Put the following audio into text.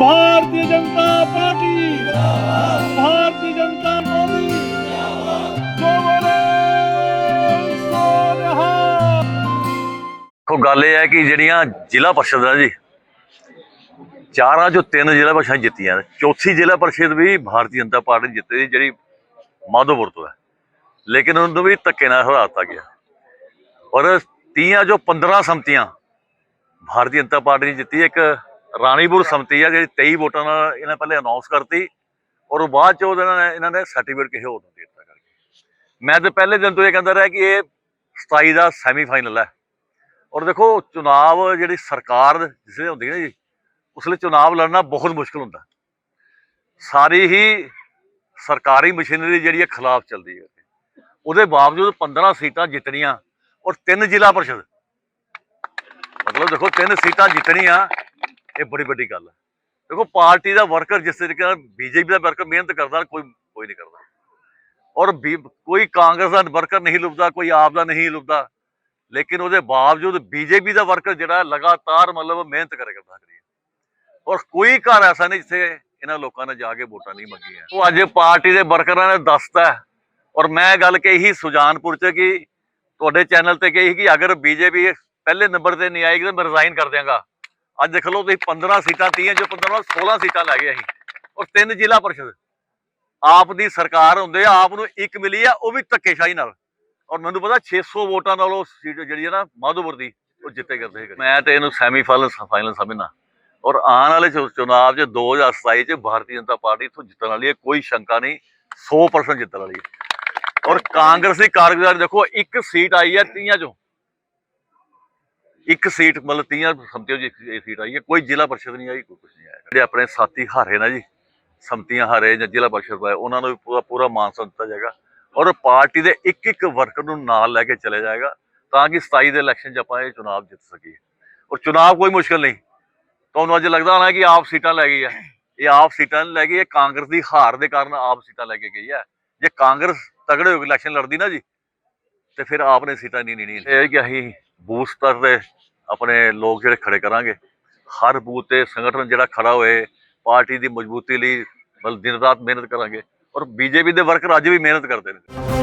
Bharatiya Janata party. Bharatiya Janata party. ਕੋ ਗੱਲ ਇਹ ਹੈ ਕਿ ਜਿਹੜੀਆਂ ਜ਼ਿਲ੍ਹਾ ਪਰਿਸ਼ਦ ਆ ਜੀ, ਚਾਰਾਂ ਜੋ ਤਿੰਨ ਜ਼ਿਲ੍ਹਾ ਪਰਿਸ਼ਦ ਜਿੱਤੀਆਂ ਚੌਥੀ ਜ਼ਿਲ੍ਹਾ ਪਰਿਸ਼ਦ ਵੀ ਭਾਰਤੀ ਜਨਤਾ ਪਾਰਟੀ ਜਿੱਤੀ ਜਿਹੜੀ ਮਾਧੋਪੁਰ ਤੋਂ ਹੈ। ਲੇਕਿਨ ਉਹਨੂੰ ਵੀ ਧੱਕੇ ਨਾਲ ਹਰਾਤਾ ਗਿਆ। ਔਰ ਤੀਆਂ ਜੋ 15 ਸੰਮਤੀਆਂ ਭਾਰਤੀ ਜਨਤਾ ਪਾਰਟੀ ਨੇ ਜਿੱਤੀ। ਇੱਕ ਰਾਣੀਪੁਰ ਸੰਮਤੀ ਆ, ਜਿਹੜੀ 23 ਵੋਟਾਂ ਨਾਲ ਇਹਨਾਂ ਪਹਿਲੇ ਅਨਾਉਂਸ ਕਰਤੀ, ਔਰ ਬਾਅਦ ਚ ਉਹਨਾਂ ਨੇ, ਇਹਨਾਂ ਨੇ ਸਰਟੀਫਿਕੇਟ ਕਿਸੇ ਹੋਰ ਨੂੰ ਦੇ ਦਿੱਤਾ ਕਰਕੇ। ਮੈਂ ਤਾਂ ਪਹਿਲੇ ਦਿਨ ਤੋਂ ਇਹ ਕਹਿੰਦਾ ਰਿਹਾ ਕਿ ਇਹ 27 ਦਾ ਸੈਮੀਫਾਈਨਲ ਹੈ ਔਰ ਦੇਖੋ, ਚੁਣਾਵ ਜਿਹੜੀ ਸਰਕਾਰ ਜਿਸੇ ਹੁੰਦੀ ਹੈ ਨਾ ਜੀ, ਉਸ ਲਈ ਚੁਣਾਵ ਲੜਨਾ ਬਹੁਤ ਮੁਸ਼ਕਲ ਹੁੰਦਾ। ਸਾਰੀ ਹੀ ਸਰਕਾਰੀ ਮਸ਼ੀਨਰੀ ਜਿਹੜੀ ਹੈ ਖਿਲਾਫ ਚੱਲਦੀ ਹੈ ਉਹਦੇ ਬਾਵਜੂਦ 15 ਸੀਟਾਂ ਜਿੱਤਣੀਆਂ ਔਰ ਤਿੰਨ ਜ਼ਿਲ੍ਹਾ ਪਰਿਸ਼ਦ। ਮਤਲਬ ਦੇਖੋ, ਤਿੰਨ ਸੀਟਾਂ ਜਿੱਤਣੀਆਂ ਇਹ ਬੜੀ ਵੱਡੀ ਗੱਲ ਹੈ ਦੇਖੋ, ਪਾਰਟੀ ਦਾ ਵਰਕਰ ਜਿਸ ਤਰੀਕੇ ਨਾਲ ਬੀਜੇਪੀ ਦਾ ਵਰਕਰ ਮਿਹਨਤ ਕਰਦਾ, ਕੋਈ ਕੋਈ ਨਹੀਂ ਕਰਦਾ। ਔਰ ਬੀ- ਕੋਈ ਕਾਂਗਰਸ ਦਾ ਵਰਕਰ ਨਹੀਂ ਲੁੱਟਦਾ ਕੋਈ ਆਪ ਦਾ ਨਹੀਂ ਲੁੱਟਦਾ ਲੇਕਿਨ ਉਹਦੇ ਬਾਵਜੂਦ ਬੀਜੇਪੀ ਦਾ ਵਰਕਰ ਜਿਹੜਾ ਲਗਾਤਾਰ ਮਤਲਬ ਮਿਹਨਤ ਕਰੇ ਕਰਦਾ ਕਰੀ ਔਰ ਕੋਈ ਘਰ ਐਸਾ ਨਹੀਂ ਜਿੱਥੇ ਇਹਨਾਂ ਲੋਕਾਂ ਨੇ ਜਾ ਕੇ ਵੋਟਾਂ ਨਹੀਂ ਮੰਗੀਆਂ। ਉਹ ਅੱਜ ਪਾਰਟੀ ਦੇ ਵਰਕਰਾਂ ਨੇ ਦੱਸਤਾ ਔਰ ਮੈਂ ਇਹ ਗੱਲ ਕਹੀ ਸੁਜਾਨਪੁਰ ਚ ਕਿ ਤੁਹਾਡੇ ਚੈਨਲ ਤੇ ਕਹੀ ਕਿ ਅਗਰ ਬੀਜੇਪੀ ਪਹਿਲੇ ਨੰਬਰ ਤੇ ਨਹੀਂ ਆਏਗੀ ਤਾਂ ਮੈਂ ਰਿਜ਼ਾਈਨ ਕਰ ਦਿਆਂਗਾ। ਅੱਜ ਦੇਖ ਲਓ ਤੁਸੀਂ 15 ਸੀਟਾਂ ਤੀਆਂ ਜੋ 15 16 ਸੀਟਾਂ ਲੈ ਗਏ ਅਸੀਂ। ਔਰ ਤਿੰਨ ਜ਼ਿਲ੍ਹਾ ਪਰਿਸ਼ਦ। ਆਪ ਦੀ ਸਰਕਾਰ ਹੁੰਦੇ ਆ, ਆਪ ਨੂੰ ਇੱਕ ਮਿਲੀ ਆ, ਉਹ ਵੀ ਧੱਕੇਸ਼ਾਹੀ ਨਾਲ। ਔਰ ਮੈਨੂੰ ਪਤਾ 600 ਵੋਟਾਂ ਨਾਲ ਉਹ ਸੀਟ ਜਿਹੜੀ ਹੈ ਨਾ, ਮਾਧੋਪੁਰ ਦੀ, ਉਹ ਜਿੱਤੇ ਕਰਦੇ ਹੈਗੇ ਮੈਂ ਤੇ ਇਹਨੂੰ ਸੈਮੀਫਾਈਨਲ ਫਾਈਨਲ ਸਮਝਣਾ ਔਰ ਆਉਣ ਵਾਲੇ ਚੁ- ਚੁਣਾਵ 'ਚ 2027 'ਚ ਭਾਰਤੀ ਜਨਤਾ ਪਾਰਟੀ ਇੱਥੋਂ ਜਿੱਤਣ ਵਾਲੀ ਹੈ, ਕੋਈ ਸ਼ੰਕਾ ਨਹੀਂ 100% ਜਿੱਤਣ ਵਾਲੀ ਹੈ। ਔਰ ਕਾਂਗਰਸੀ ਦੀ ਕਾਰਗੁਜ਼ਾਰੀ ਦੇਖੋ, ਇੱਕ ਸੀਟ ਆਈ ਹੈ ਤੀਆਂ 'ਚੋਂ। ਇੱਕ ਸੀਟ, ਮਤਲਬ ਤੀਆਂ ਸੰਮਤੀਆਂ 'ਚ ਇੱਕ ਇਹ ਸੀਟ ਆਈ ਹੈ, ਕੋਈ ਜ਼ਿਲ੍ਹਾ ਪਰਿਸ਼ਦ ਨਹੀਂ ਆਈ, ਕੋਈ ਕੁਝ ਨਹੀਂ ਆਇਆ। ਜਿਹੜੇ ਆਪਣੇ ਸਾਥੀ ਹਾਰੇ ਨਾ ਜੀ, ਸਮਤੀਆਂ ਹਾਰੇ ਜਾਂ ਜ਼ਿਲ੍ਹਾ ਪਰਿਸ਼ਦ ਪਾਏ, ਉਹਨਾਂ ਨੂੰ ਵੀ ਪੂਰਾ ਪੂਰਾ ਮਾਨਸਾ ਦਿੱਤਾ ਜਾਏਗਾ ਔਰ ਪਾਰਟੀ ਦੇ ਇੱਕ ਇੱਕ ਵਰਕਰ ਨੂੰ ਨਾਲ ਲੈ ਕੇ ਚਲੇ ਜਾਏਗਾ ਤਾਂ ਕਿ 27 ਦੇ ਇਲੈਕਸ਼ਨ 'ਚ ਆਪਾਂ ਇਹ ਚੁਣਾਵ ਜਿੱਤ ਸਕੀਏ। ਔਰ ਚੁਣਾਵ ਕੋਈ ਮੁਸ਼ਕਲ ਨਹੀਂ। ਤੁਹਾਨੂੰ ਅੱਜ ਲੱਗਦਾ ਹੋਣਾ ਕਿ ਆਪ ਸੀਟਾਂ ਲੈ ਗਈ ਹੈ ਇਹ ਆਪ ਸੀਟਾਂ ਨਹੀਂ ਲੈ ਗਈ, ਇਹ ਕਾਂਗਰਸ ਦੀ ਹਾਰ ਦੇ ਕਾਰਨ ਆਪ ਸੀਟਾਂ ਲੈ ਕੇ ਗਈ ਹੈ ਜੇ ਕਾਂਗਰਸ ਤਗੜੇ ਹੋ ਕੇ ਇਲੈਕਸ਼ਨ ਲੜਦੀ ਨਾ ਜੀ ਤੇ ਫਿਰ ਆਪ ਨੇ ਸੀਟਾਂ ਨਹੀਂ ਨਹੀਂ ਇਹ ਕਿ ਅਸੀਂ ਬੂਥ ਸਤਰ ਤੇ ਆਪਣੇ ਲੋਕ ਜਿਹੜੇ ਖੜੇ ਕਰਾਂਗੇ। ਹਰ ਬੂਥ ਤੇ ਸੰਗਠਨ ਜਿਹੜਾ ਖੜਾ ਹੋਏ, ਪਾਰਟੀ ਦੀ ਮਜ਼ਬੂਤੀ ਲਈ ਬਲ ਦਿਨ ਰਾਤ ਮਿਹਨਤ ਕਰਾਂਗੇ। ਔਰ ਬੀਜੇਪੀ ਦੇ ਵਰਕਰ ਅੱਜ ਵੀ ਮਿਹਨਤ ਕਰਦੇ ਨੇ।